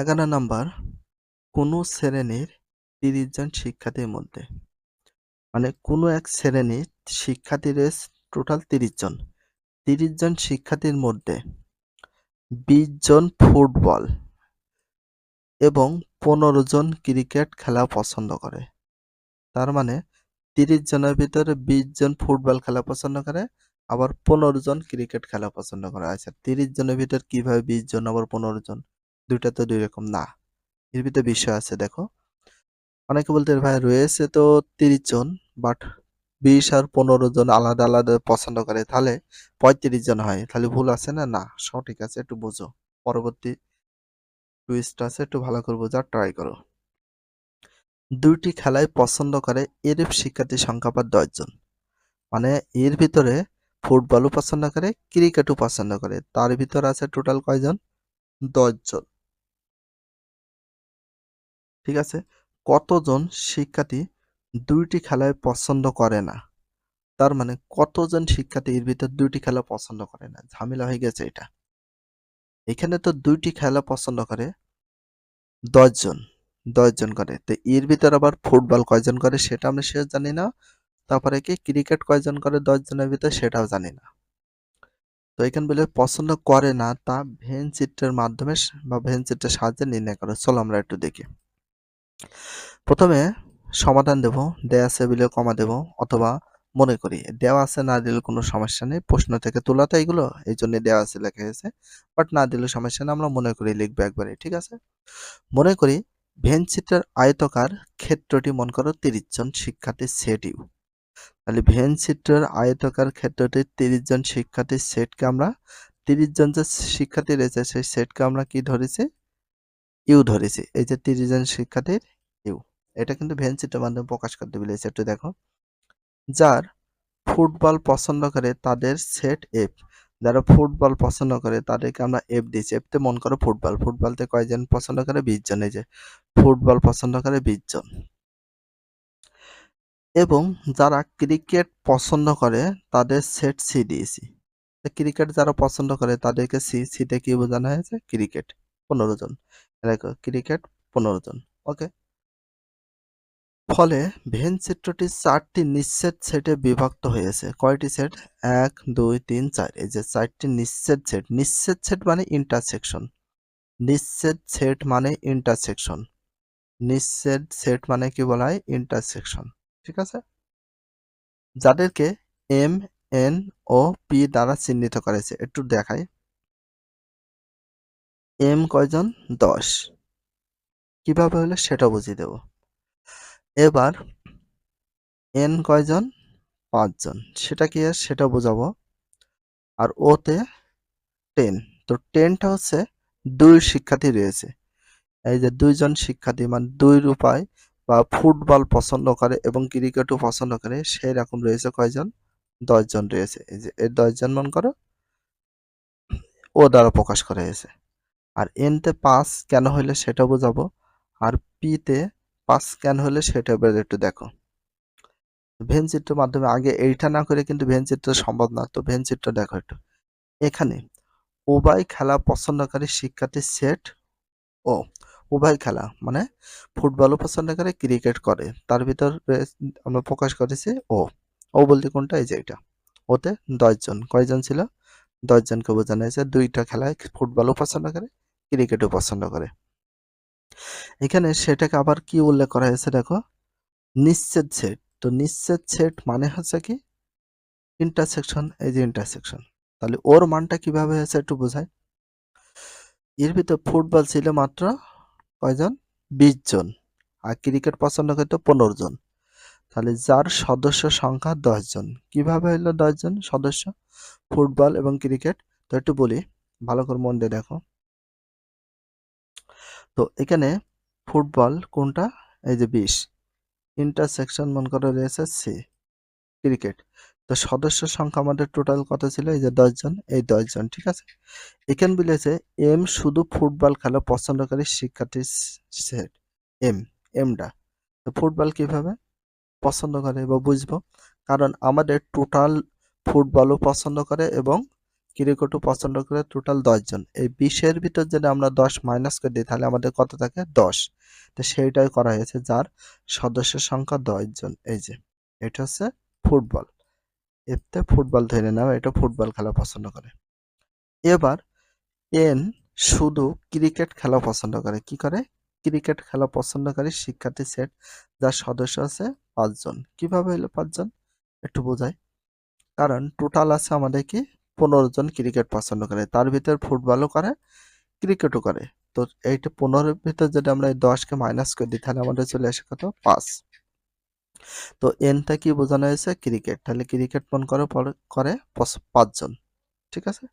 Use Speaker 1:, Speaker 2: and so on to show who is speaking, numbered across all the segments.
Speaker 1: এগারো নাম্বার, কোনো শ্রেণির তিরিশ জন শিক্ষার্থীর মধ্যে। মানে কোনো এক শ্রেণির শিক্ষার্থী রয়েছে টোটাল তিরিশ জন। তিরিশ জন শিক্ষার্থীর মধ্যে বিশ জন ফুটবল এবং পনেরো জন ক্রিকেট খেলা পছন্দ করে। তার মানে তিরিশ জনের ভিতরে বিশ জন ফুটবল খেলা পছন্দ করে, আবার পনেরো জন ক্রিকেট খেলা পছন্দ করে। আচ্ছা তিরিশ জনের ভিতর কীভাবে বিশ জন, আবার পনেরো জন? দুইটা তো দুই রকম না। এর ভিতরে বিষয় আছে দেখো। অনেকে বলতে পারে, ভাই রয়েছে তো তিরিশ জন বাট বিশ আর পনেরো জন আলাদা আলাদা পছন্দ করে। তাহলে পঁয়ত্রিশ জন হয়। তাহলে ভুল আছে না? না সঠিক আছে একটু বোঝো। পরবর্তী টুইস্ট আছে একটু ভালো করে বোঝার ট্রাই করো। দুইটি খেলায় পছন্দ করে এরূপ শিক্ষার্থীর সংখ্যা পায় দশজন মানে এর ভিতরে ফুটবলও পছন্দ করে ক্রিকেটও পছন্দ করে। তার ভিতর আছে টোটাল কয়জন? দশজন ঠিক আছে? কতজন শিক্ষার্থী দুইটি খেলায় পছন্দ করে না? তার মানে কতজন শিক্ষার্থী এর ভিতর দুইটি খেলা পছন্দ করে না? ঝামেলা হয়ে গেছে এটা। এখানে তো দুইটি খেলা পছন্দ করে দশজন দশজন করে। তো এর ভিতর আবার ফুটবল কয়জন করে সেটা আমরা শেষ জানি না। তারপরে কি ক্রিকেট কয়জন করে দশজনের ভিতর সেটাও জানি না। তো এখানে বলে পছন্দ করে না, তা ভেন চিত্রের মাধ্যমে বা ভেন চিত্রের সাহায্যে নির্ণয় করে। চলো আমরা একটু দেখি। প্রথমে সমাধান দেব, দেয়া আছে বলে কমা দেব, অথবা মনে করি, দেওয়া আছে না দিলে কোনো সমস্যা নেই, প্রশ্ন থেকে তোলা তো এইগুলো, এই জন্য দেওয়া আছে, লেখা হয়েছে বাট না দিলে সমস্যা নেই, আমরা মনে করি লিখব একবারে, ঠিক আছে? মনে করি ভেন চিত্রের আয়তকার ক্ষেত্রটি মনে করো তিরিশ জন শিক্ষার্থীর সেট ইউ তাহলে ভেন চিত্রের আয়তকার ক্ষেত্রটি তিরিশ জন শিক্ষার্থীর সেটকে আমরা, তিরিশ জন যে শিক্ষার্থী রয়েছে, সেই সেটকে আমরা কি ধরেছি? ইউ ধরেছি। এই যে তিরিশ জন শিক্ষার্থীর ইউ। এটা কিন্তু ভেন চিত্রের মাধ্যমে প্রকাশ করতে বলেছে একটু দেখো। যার ফুটবল পছন্দ করে তাদের সেট এফ যারা ফুটবল পছন্দ করে তাদেরকে আমরা এফ দিচ্ছি এফতে মন করো ফুটবল। ফুটবলতে কয়জন পছন্দ করে? বিশ জন। এই যে ফুটবল পছন্দ করে বিশ জন। এবং যারা ক্রিকেট পছন্দ করে তাদের সেট সি দিয়েছি। ক্রিকেট যারা পছন্দ করে তাদেরকে সি সিতে কি বোঝানো হয়েছে? ক্রিকেট। পনেরো জন। ক্রিকেট পনেরো জন। ওকে? ফলে ভেন চিত্রটি চারটি নিঃচ্ছেদ সেটে বিভক্ত হয়েছে। কয়টি সেট? এক, দুই, তিন, চার। এই যে চারটি নিঃচ্ছেদ সেট। নিঃচ্ছেদ সেট মানে ইন্টারসেকশন নিঃচ্ছেদ সেট মানে ইন্টারসেকশন নিঃচ্ছেদ সেট মানে কি বলা হয়? ইন্টারসেকশন ঠিক আছে? যাদেরকে এম এন ও পি দ্বারা চিহ্নিত করেছে। একটু দেখাই। এম কয়জন? দশ। কীভাবে হলে সেটা বুঝিয়ে দেব। এবার এন কয়জন? পাঁচজন। সেটা কি সেটা বোঝাবো। আর ওতে টেন। তো টেনটা হচ্ছে দুই শিক্ষার্থী রয়েছে। এই যে দুইজন শিক্ষার্থী মানে দুই রূপায় বা ফুটবল পছন্দ করে এবং ক্রিকেটও পছন্দ করে সেই রকম রয়েছে কয়জন? দশজন রয়েছে। এই যে এই দশজন মন করো, ও দ্বারা প্রকাশ করা হয়েছে। আর এনতে পাঁচ কেন হইলে সেটা বোঝাবো। আর পিতে পাঁচ কেন হলে সেটা এবার একটু দেখো। ভেন চিত্রের মাধ্যমে আগে এইটা না করে কিন্তু ভেন চিত্র সম্ভব না। তো ভেন চিত্র দেখো একটু। এখানে উভয় খেলা পছন্দকারী শিক্ষার্থী সেট ও উভয় খেলা মানে ফুটবলও পছন্দ করে ক্রিকেট করে। তার ভিতর আমরা প্রকাশ করেছি ও। ও বলতে কোনটা? এই যে এটা। ওতে দশজন। কয়জন ছিল? দশজনকে বোঝানো হয়েছে। দুইটা খেলায় ফুটবলও পছন্দ করে ক্রিকেটও পছন্দ করে। এখানে সেটাকে আবার কি উল্লেখ করা হয়েছে দেখো? নিশ্চিত সেট। তো নিশ্চিত সেট মানে হচ্ছে কি? ইন্টারসেকশন এই যে ইন্টারসেকশন তাহলে ওর মানটা কীভাবে হয়েছে একটু বোঝায় এর ভিতর ফুটবল ছিল মাত্র কয়জন? বিশ জন। আর ক্রিকেট পছন্দ করতো পনেরো জন। তাহলে যার সদস্য সংখ্যা দশ জন। কীভাবে হইল দশ জন সদস্য? ফুটবল এবং ক্রিকেট। তো একটু বলি, ভালো করে মন দিয়ে দেখো। তো এখানে ফুটবল কোনটা? এই যে বিশ। ইন্টারসেকশন মন করে রয়েছে সি, ক্রিকেট। তো সদস্য সংখ্যা আমাদের টোটাল কত ছিল? এই যে দশজন এই দশজন ঠিক আছে? এখানে বলেছে এম শুধু ফুটবল খেলা পছন্দকারী শিক্ষার্থীর সেট, এম এমটা তো ফুটবল কীভাবে? পছন্দ করে বা বুঝব। কারণ আমাদের টোটাল ফুটবলও পছন্দ করে এবং ক্রিকেটও পছন্দ করে টোটাল দশজন এই বিশের ভিতর যদি আমরা দশ মাইনাস করে দিই, তাহলে আমাদের কত থাকে? দশ। তো সেইটাই করা হয়েছে যার সদস্যের সংখ্যা দশজন এই যে, এটা হচ্ছে ফুটবল। এতে ফুটবল ধরে নাও, এটা ফুটবল খেলা পছন্দ করে। এবার এন শুধু ক্রিকেট খেলা পছন্দ করে। কি করে? ক্রিকেট খেলা পছন্দকারী শিক্ষার্থী সেট, যার সদস্য আছে পাঁচজন। কীভাবে হলো পাঁচজন? একটু বোঝাই। কারণ টোটাল আছে আমাদের কি? পনেরো জন ক্রিকেট পছন্দ করে। তার ভিতর ফুটবলও করে ক্রিকেটও করে। তো এইটা পনেরোর ভিতর যদি আমরা এই দশকে মাইনাস করে দিই, তাহলে আমাদের চলে আসে কত? পাঁচ। তো এনটা কি বোঝানো হয়েছে? ক্রিকেট তাহলে ক্রিকেট মন করে করে পাঁচজন। ঠিক আছে?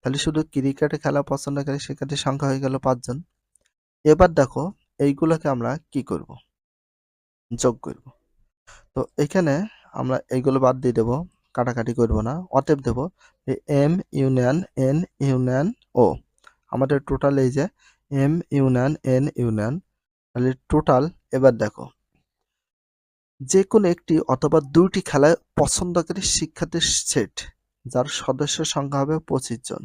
Speaker 1: তাহলে শুধু ক্রিকেটে খেলা পছন্দ করে শিক্ষার্থীর সংখ্যা হয়ে গেল পাঁচজন। এবার দেখো, এইগুলোকে আমরা কি করব? যোগ করব। তো এখানে আমরা এইগুলো বাদ দিয়ে দেবো। কাটাকাটি করব না। অতএব দেব এম ইউনিয়ন এন ইউনিয়ন ও আমাদের টোটাল এই যে এম ইউনিয়ন এন ইউনিয়ন তাহলে টোটাল এবার দেখো। যে কোনো একটি অথবা দুইটি খেলায় পছন্দকারী শিক্ষার্থীর সেট যার সদস্য সংখ্যা হবে পঁচিশ জন।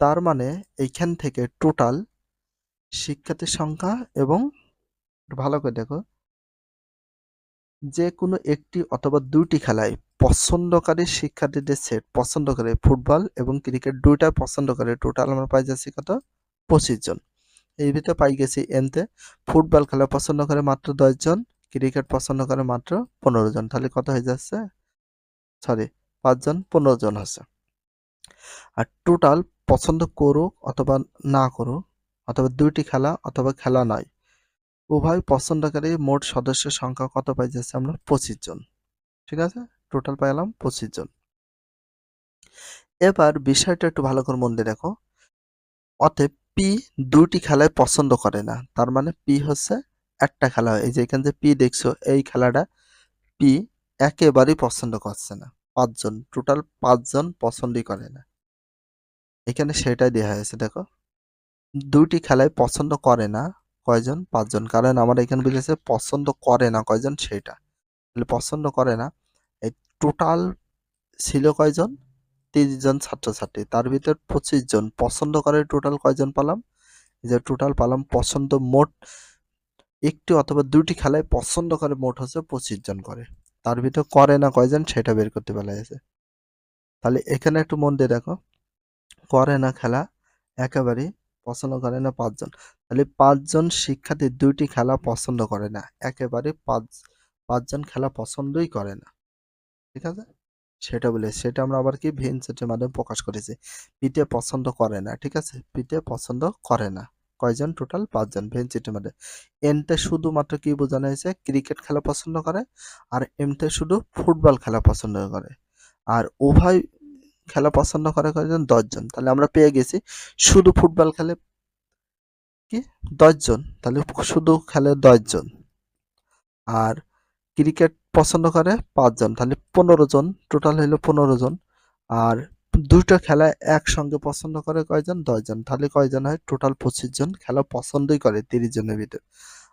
Speaker 1: তার মানে এইখান থেকে টোটাল শিক্ষার্থীর সংখ্যা এবং ভালো করে দেখো যে কোনো একটি অথবা দুইটি খেলায় পছন্দকারী শিক্ষার্থীদের সেট পছন্দ করে ফুটবল এবং ক্রিকেট দুইটা পছন্দ করে টোটাল আমরা পাই যাচ্ছি কত? পঁচিশ জন। এই ভিতরে পাই গেছি এনতে। ফুটবল খেলা পছন্দ করে মাত্র দশ জন, ক্রিকেট পছন্দ করে মাত্র পনেরো জন। তাহলে কত হয়ে যাচ্ছে? সরি পাঁচজন পনেরো জন আছে আর টোটাল পছন্দ করুক অথবা না করুক, অথবা দুইটি খেলা অথবা খেলা নয় উভয় পছন্দকারী মোট সদস্যের সংখ্যা কত পাই যাচ্ছে আমরা পঁচিশ জন। ঠিক আছে? টোটাল পাইলাম পঁচিশ জন। এবার বিষয়টা একটু ভালো করে মন দিয়ে দেখো। অতএব পি দুটি খেলায় পছন্দ করে না। তার মানে পি হচ্ছে একটা খেলা। এই যে এখানে যে পি দেখছ, এই খেলাটা পি একেবারেই পছন্দ করছে না। পাঁচজন টোটাল পাঁচজন পছন্দই করে না। এখানে সেটাই দেওয়া হয়েছে, দেখো। দুইটি খেলায় পছন্দ করে না কয়জন? পাঁচজন। কারণ আমার এখানে বুঝেছে পছন্দ করে না কয়জন? সেটা তাহলে পছন্দ করে না। এই টোটাল ছিল কয়জন? তিরিশ জন ছাত্রছাত্রী। তার ভিতর পঁচিশ জন পছন্দ করে টোটাল কয়জন পালাম? যে টোটাল পালাম, পছন্দ মোট একটি অথবা দুটি খেলায় পছন্দ করে মোট হচ্ছে পঁচিশ জন করে। তার ভিতর করে না কয়জন? সেটা বের করতে পারা গেছে। তাহলে এখানে একটু মন দিয়ে দেখো। করে না খেলা, একেবারেই পছন্দ করে না পাঁচজন। তাহলে পাঁচজন শিক্ষার্থী দুইটি খেলা পছন্দ করে না। একেবারে পাঁচ, পাঁচজন খেলা পছন্দই করে না। ঠিক আছে? সেটা বলে, সেটা আমরা আবার কি ভেনসেটের মাধ্যমে প্রকাশ করেছি। পিতে পছন্দ করে না, ঠিক আছে? পিতে পছন্দ করে না। কয়জন? টোটাল পাঁচজন ভেনসেটের মাধ্যমে। এনতে শুধুমাত্র কি বোঝানো হয়েছে? ক্রিকেট খেলা পছন্দ করে আর এমতে শুধু ফুটবল খেলা পছন্দ করে। আর উভয় খেলা পছন্দ করে কয়জন? দশজন। তাহলে আমরা পেয়ে গেছি। শুধু ফুটবল খেলে কি? দশজন। তাহলে শুধু খেলে দশজন। আর ক্রিকেট পছন্দ করে পাঁচজন। তাহলে পনেরো জন টোটাল হইল পনেরো জন আর দুইটা খেলা একসঙ্গে পছন্দ করে কয়জন? দশজন। তাহলে কয়জন হয়? টোটাল পঁচিশ জন খেলা পছন্দই করে তিরিশ জনের ভিতর।